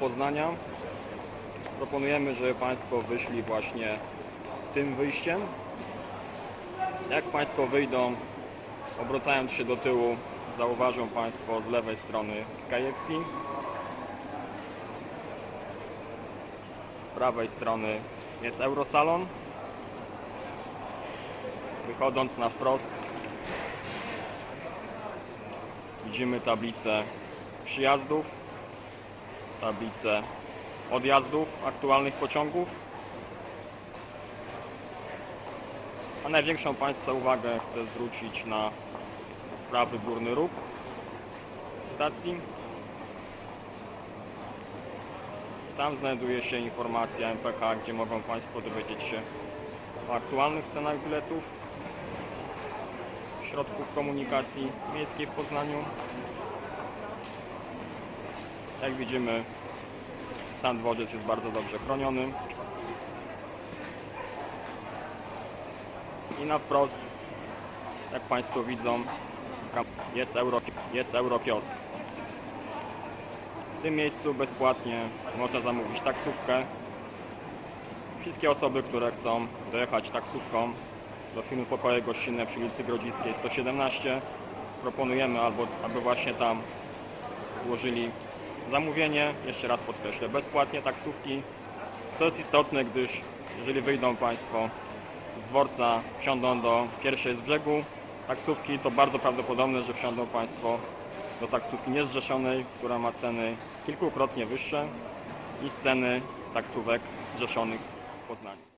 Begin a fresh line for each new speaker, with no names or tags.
Poznania. Proponujemy, żeby Państwo wyszli właśnie tym wyjściem. Jak Państwo wyjdą, obracając się do tyłu, zauważą Państwo z lewej strony KFC. Z prawej strony jest Eurosalon. Wychodząc na wprost widzimy tablicę przyjazdów, tablicę odjazdów aktualnych pociągów. A największą Państwa uwagę chcę zwrócić na prawy górny róg stacji. Tam znajduje się informacja MPK, gdzie mogą Państwo dowiedzieć się o aktualnych cenach biletów środków komunikacji miejskiej w Poznaniu. Jak widzimy, sam dworzec jest bardzo dobrze chroniony. I na wprost, jak Państwo widzą, jest, euro, jest Eurokiosk. W tym miejscu bezpłatnie można zamówić taksówkę. Wszystkie osoby, które chcą dojechać taksówką do filmu Pokoje Gościnne przy ulicy Grodziskiej 117 proponujemy albo aby właśnie tam złożyli zamówienie, jeszcze raz podkreślę, bezpłatnie taksówki, co jest istotne, gdyż jeżeli wyjdą Państwo z dworca, wsiądą do pierwszej z brzegu taksówki, to bardzo prawdopodobne, że wsiądą Państwo do taksówki niezrzeszonej, która ma ceny kilkukrotnie wyższe niż ceny taksówek zrzeszonych w Poznaniu.